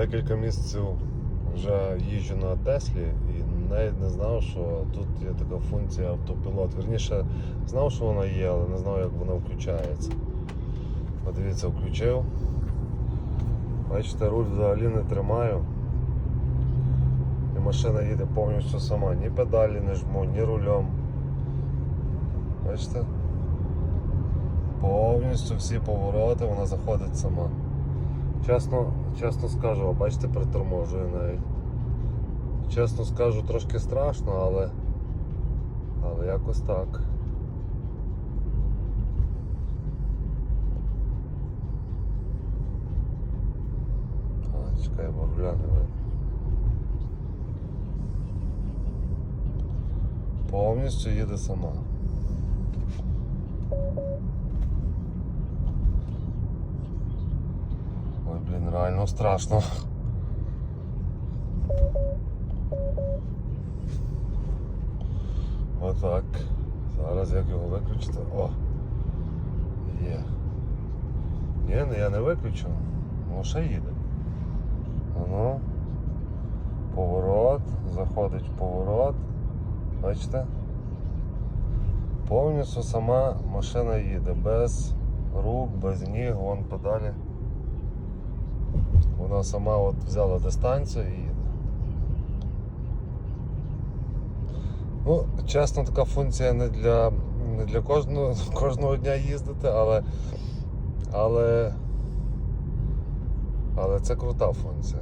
Декілька місяців вже їжджу на Теслі і навіть не знав, що тут є така функція автопілот. Вірніше, знав, що вона є, але не знав, як вона включається. Подивіться, включив. Бачите, руль взагалі не тримаю. І машина їде повністю сама. Ні педалі не жму, ні рулем. Бачите? Повністю всі повороти вона заходить сама. Чесно, чесно скажу, а бачите, приторможує навіть. Чесно скажу, трошки страшно, але. Але якось так. А, чекай, бо видно. Повністю їде сама. Блін, реально страшно. Отак. Зараз як його виключити. О! Є. Ні, ну я не виключу. Ну ще їде. Ну. Поворот. Заходить в поворот. Бачите? Повністю сама машина їде. Без рук, без ніг, вон подалі. Вона сама от взяла дистанцію і їде. Ну, чесно, така функція не для, не для кожного, кожного дня їздити, але, але, але це крута функція.